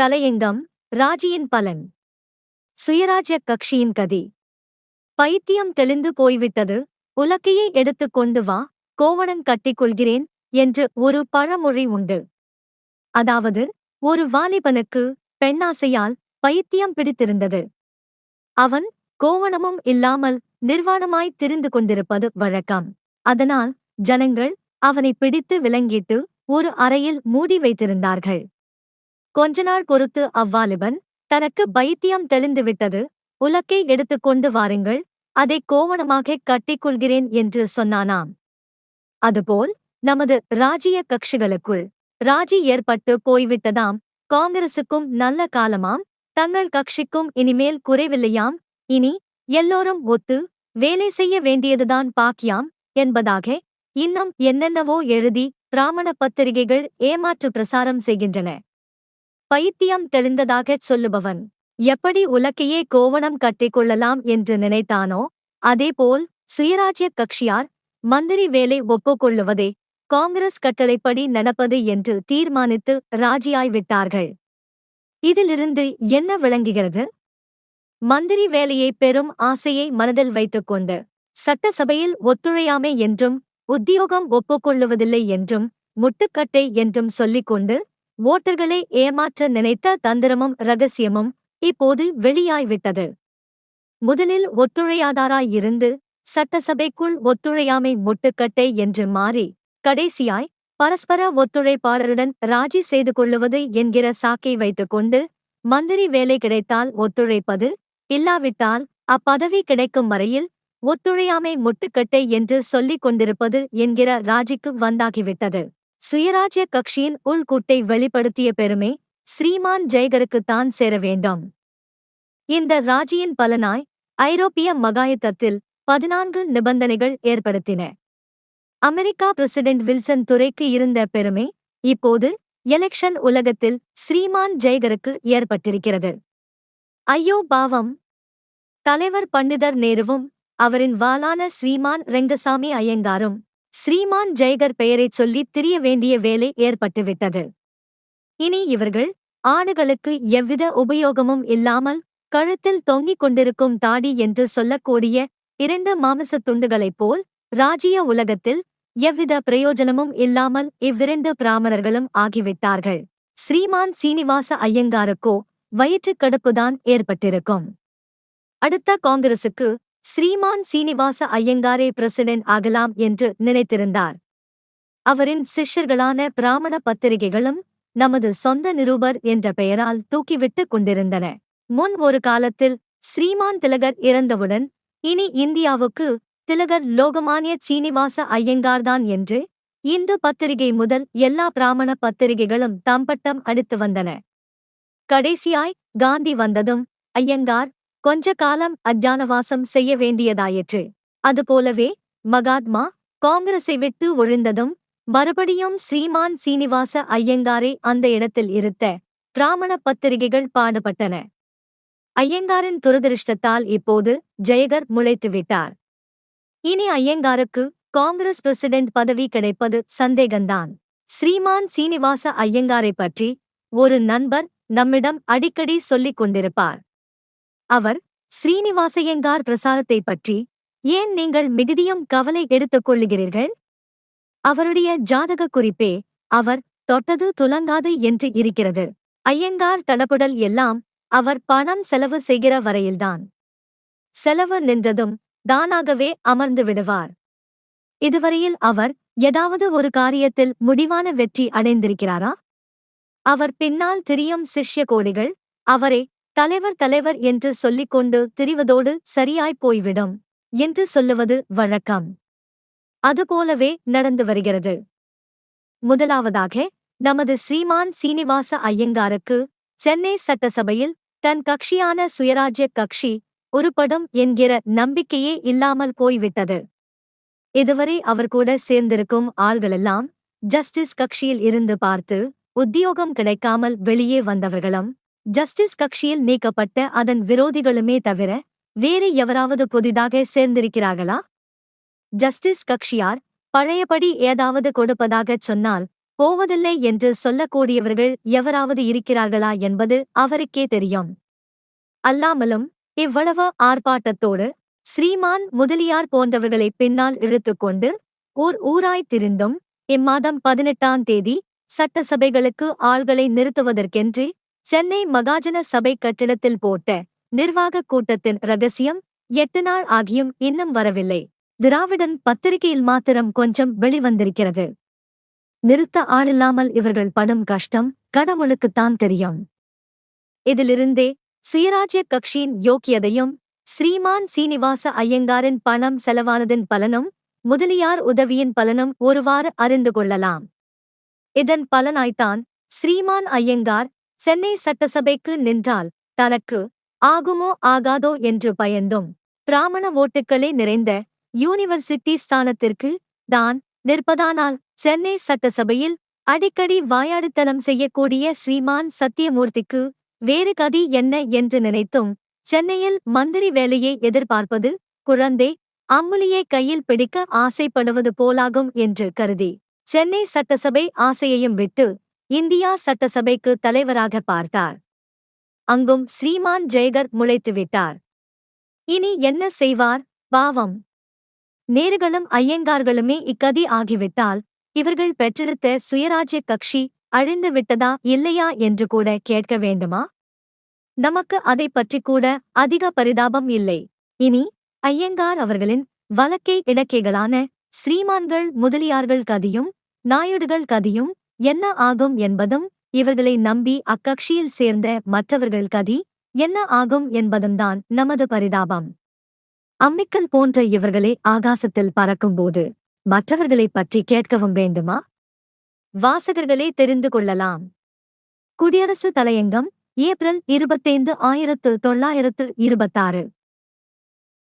தலையங்கம் ராஜியின் பலன். சுயராஜ்ய கட்சியின் கதி. பைத்தியம் தெளிந்து போய்விட்டது. உலக்கையை எடுத்துக் கொண்டு வா கோவணன் கட்டிக்கொள்கிறேன் என்று ஒரு பழமொழி உண்டு. அதாவது ஒரு வாலிபனுக்கு பெண்ணாசையால் பைத்தியம் பிடித்திருந்தது. அவன் கோவணமும் இல்லாமல் நிர்வாணமாய் திரிந்து கொண்டிருப்பது வழக்கம். அதனால் ஜனங்கள் அவனை பிடித்து விளங்கிட்டு ஒரு அறையில் மூடி வைத்திருந்தார்கள். கொஞ்ச நாள் பொறுத்து அவ்வாலிபன் தனக்கு பைத்தியம் தெளிந்துவிட்டது. உலக்கை எடுத்துக்கொண்டு வாருங்கள் அதை கோவணமாக கட்டிக்கொள்கிறேன் என்று சொன்னானாம். அதுபோல் நமது ராஜ்ய கட்சிகளுக்குள் ராஜி ஏற்பட்டு போய்விட்டதாம். காங்கிரசுக்கும் நல்ல காலமாம். தங்கள் கட்சிக்கும் இனிமேல் குறைவில்லையாம். இனி எல்லோரும் ஒத்து வேலை செய்ய வேண்டியதுதான் பாக்கியாம் என்பதாக இன்னும் என்னென்னவோ எழுதி பிராமண பத்திரிகைகள் ஏமாற்று பிரசாரம் செய்கின்றன. பைத்தியம் தெளிந்ததாகச் சொல்லுபவன். எப்படி உலக்கையே கோவணம் கட்டிக்கொள்ளலாம் என்று நினைத்தானோ அதேபோல் சுயராஜ்ய கட்சியார் மந்திரி வேலை ஒப்புக்கொள்ளுவதே காங்கிரஸ் கட்டளைப்படி நடப்பது என்று தீர்மானித்து ராஜியாய்விட்டார்கள் இதிலிருந்து என்ன விளங்குகிறது? மந்திரி வேலையை பெறும் ஆசையை மனதில் வைத்துக்கொண்டு சட்டசபையில் ஒத்துழையாமை என்றும் உத்தியோகம் ஒப்புக்கொள்ளுவதில்லை என்றும் முட்டுக்கட்டை என்றும் சொல்லிக்கொண்டு ஓட்டர்களை ஏமாற்ற நினைத்த தந்திரமும் ரகசியமும் இப்போது வெளியாய்விட்டது. முதலில் ஒத்துழையாதாராயிருந்து சட்டசபைக்குள் ஒத்துழையாமை முட்டுக்கட்டை என்று மாறி கடைசியாய் பரஸ்பர ஒத்துழைப்பாளருடன் ராஜி செய்து கொள்ளுவது என்கிற சாக்கை வைத்துக்கொண்டு மந்திரி வேலை கிடைத்தால் ஒத்துழைப்பது இல்லாவிட்டால் அப்பதவி கிடைக்கும் வரையில் ஒத்துழையாமை முட்டுக்கட்டை என்று சொல்லிக் கொண்டிருப்பது என்கிற ராஜிக்கு வந்தாகிவிட்டது. சுயராஜ்ய கட்சியின் உள்கூட்டை வெளிப்படுத்திய பெருமை ஸ்ரீமான் ஜெய்கருக்குத்தான் சேர வேண்டும். இந்த ராஜியின் பலனாய் ஐரோப்பிய மகாயுத்தத்தில் பதினான்கு நிபந்தனைகள் ஏற்படுத்தின. அமெரிக்கா பிரசிடென்ட் வில்சன் துறைக்கு இருந்த பெருமை இப்போது எலெக்ஷன் உலகத்தில் ஸ்ரீமான் ஜெய்கருக்கு ஏற்பட்டிருக்கிறது. ஐயோ பாவம்! தலைவர் பண்டிதர் நேருவும் அவரின் வாலான ஸ்ரீமான் ரெங்கசாமி ஐயங்காரும் ஸ்ரீமான் ஜெய்கர் பெயரைச் சொல்லி திரிய வேண்டிய வேலை ஏற்பட்டுவிட்டது. இனி இவர்கள் ஆடுகளுக்கு எவ்வித உபயோகமும் இல்லாமல் கழுத்தில் தொங்கிக் கொண்டிருக்கும் தாடி என்று சொல்லக்கூடிய இரண்டு மாமசத் துண்டுகளைப் போல் ராஜ்ய உலகத்தில் எவ்வித பிரயோஜனமும் இல்லாமல் இவ்விரண்டு பிராமணர்களும் ஆகிவிட்டார்கள். ஸ்ரீமான் சீனிவாச ஐயங்காருக்கோ வயிற்றுக் கடுப்புதான் ஏற்பட்டிருக்கும். அடுத்த காங்கிரசுக்கு ஸ்ரீமான் சீனிவாச ஐயங்காரே பிரசிடென்ட் ஆகலாம் என்று நினைத்திருந்தார். அவரின் சிஷ்யர்களான பிராமண பத்திரிகைகளும் நமது சொந்த நிருபர் என்ற பெயரால் தூக்கிவிட்டு கொண்டிருந்தன. முன் ஒரு காலத்தில் ஸ்ரீமான் திலகர் இறந்தவுடன் இனி இந்தியாவுக்கு திலகர் லோகமானிய சீனிவாச ஐயங்கார்தான் என்று இந்து பத்திரிகை முதல் எல்லா பிராமண பத்திரிகைகளும் தம்பட்டம் அடித்து வந்தன. கடைசியாய் காந்தி வந்ததும் ஐயங்கார் கொஞ்ச காலம் அஜானவாசம் செய்ய வேண்டியதாயிற்று. அதுபோலவே மகாத்மா காங்கிரஸை விட்டு ஒழிந்ததும் மறுபடியும் ஸ்ரீமான் சீனிவாச ஐயங்காரை அந்த இடத்தில் இருத்த பிராமண பத்திரிகைகள் பாடுபட்டன. ஐயங்காரின் துரதிருஷ்டத்தால் இப்போது ஜெயகர் முளைத்துவிட்டார் இனி ஐயங்காருக்கு காங்கிரஸ் பிரசிடென்ட் பதவி கிடைப்பது சந்தேகந்தான். ஸ்ரீமான் சீனிவாச ஐயங்காரை பற்றி ஒரு நண்பர் நம்மிடம் அடிக்கடி சொல்லிக் கொண்டிருப்பார். அவர் ஸ்ரீனிவாசையங்கார் பிரசாரத்தை பற்றி ஏன் நீங்கள் மிகுதியும் கவலை எடுத்துக் கொள்ளுகிறீர்கள்? அவருடைய ஜாதக குறிப்பே அவர் தொட்டது துலங்காது என்று இருக்கிறது. ஐயங்கார் தடபுடல் எல்லாம் அவர் பணம் செலவு செய்கிற வரையில்தான். செலவு நின்றதும் தானாகவே அமர்ந்து விடுவார். இதுவரையில் அவர் ஏதாவது ஒரு காரியத்தில் முடிவான வெற்றி அடைந்திருக்கிறாரா? அவர் பின்னால் திரியும் சிஷ்ய கோடிகள் அவரே தலைவர் தலைவர் என்று சொல்லிக்கொண்டு திரிவதோடு சரியாய்ப் போய்விடும் என்று சொல்லுவது வழக்கம். அதுபோலவே நடந்து வருகிறது. முதலாவதாக நமது ஸ்ரீமான் சீனிவாச ஐயங்காருக்கு சென்னை சட்டசபையில் தன் கட்சியான சுயராஜ்ய கட்சி உருப்படும் என்கிற நம்பிக்கையே இல்லாமல் போய்விட்டது. இதுவரை அவர் கூட சேர்ந்திருக்கும் ஆள்களெல்லாம் ஜஸ்டிஸ் கட்சியில் இருந்து பார்த்து உத்தியோகம் கிடைக்காமல் வெளியே வந்தவர்களும் ஜஸ்டிஸ் கட்சியில் நீக்கப்பட்ட அதன் விரோதிகளுமே தவிர வேறு எவராவது புதிதாக சேர்ந்திருக்கிறார்களா? ஜஸ்டிஸ் கட்சியார் பழையபடி ஏதாவது கொடுப்பதாகச் சொன்னால் போவதில்லை என்று சொல்லக்கூடியவர்கள் எவராவது இருக்கிறார்களா என்பது அவருக்கே தெரியும். அல்லாமலும் இவ்வளவு ஆர்ப்பாட்டத்தோடு ஸ்ரீமான் முதலியார் போன்றவர்களை பின்னால் இழுத்துக்கொண்டு ஓர் ஊராய் திரிந்தும் இம்மாதம் பதினெட்டாம் தேதி சட்டசபைகளுக்கு ஆள்களை நிறுத்துவதற்கென்று சென்னை மகாஜன சபை கட்டிடத்தில் போட்ட நிர்வாகக் கூட்டத்தின் ரகசியம் எட்டு நாள் ஆகியும் இன்னும் வரவில்லை. திராவிடன் பத்திரிகையில் மாத்திரம் கொஞ்சம் வெளிவந்திருக்கிறது. நிறுத்த ஆளில்லாமல் இவர்கள் படும் கஷ்டம் கடவுளுக்குத்தான் தெரியும். இதிலிருந்தே சுயராஜ்ய கட்சியின் யோக்கியதையும் ஸ்ரீமான் சீனிவாச ஐயங்காரின் பணம் செலவானதின் பலனும் முதலியார் உதவியின் பலனும் ஒருவாறு அறிந்து கொள்ளலாம். இதன் பலனாய்த்தான் ஸ்ரீமான் ஐயங்கார் சென்னை சட்டசபைக்கு நின்றால் தனக்கு ஆகுமோ ஆகாதோ என்று பயந்தும் பிராமண ஓட்டுக்களே நிறைந்த யூனிவர்சிட்டி ஸ்தானத்திற்கு தான் நிற்பதானால் சென்னை சட்டசபையில் அடிக்கடி வாயாடித்தனம் செய்யக்கூடிய ஸ்ரீமான் சத்தியமூர்த்திக்கு வேறு கதி என்ன என்று நினைத்தும் சென்னையில் மந்திரி வேலையை எதிர்பார்ப்பது குழந்தை அம்முலியை கையில் பிடிக்க ஆசைப்படுவது போலாகும் என்று கருதி சென்னை சட்டசபை ஆசையையும் விட்டு இந்தியா சட்டசபைக்கு தலைவராக பார்த்தார். அங்கும் ஸ்ரீமான் ஜெயகர் முளைத்துவிட்டார். இனி என்ன செய்வார்? பாவம். நேர்களும் ஐயங்கார்களுமே இக்கதி ஆகிவிட்டால் இவர்கள் பெற்றெடுத்த சுயராஜ்ய கட்சி அழிந்து விட்டதா இல்லையா என்று கூட கேட்க வேண்டுமா? நமக்கு அதை பற்றி கூட அதிக பரிதாபம் இல்லை. இனி ஐயங்கார் அவர்களின் வழக்கை இடக்கைகளான ஸ்ரீமான்கள் முதலியார்கள் கதியும் நாயுடுகள் கதியும் என்ன ஆகும் என்பதும் இவர்களை நம்பி அக்கட்சியில் சேர்ந்த மற்றவர்கள் கதி என்ன ஆகும் என்பதும்தான் நமது பரிதாபம். அம்மிக்கல் போன்ற இவர்களே ஆகாசத்தில் பறக்கும்போது மற்றவர்களைப் பற்றி கேட்கவும் வேண்டுமா? வாசகர்களே தெரிந்து கொள்ளலாம். குடியரசு தலையங்கம் ஏப்ரல் இருபத்தைந்து ஆயிரத்து தொள்ளாயிரத்து இருபத்தாறு.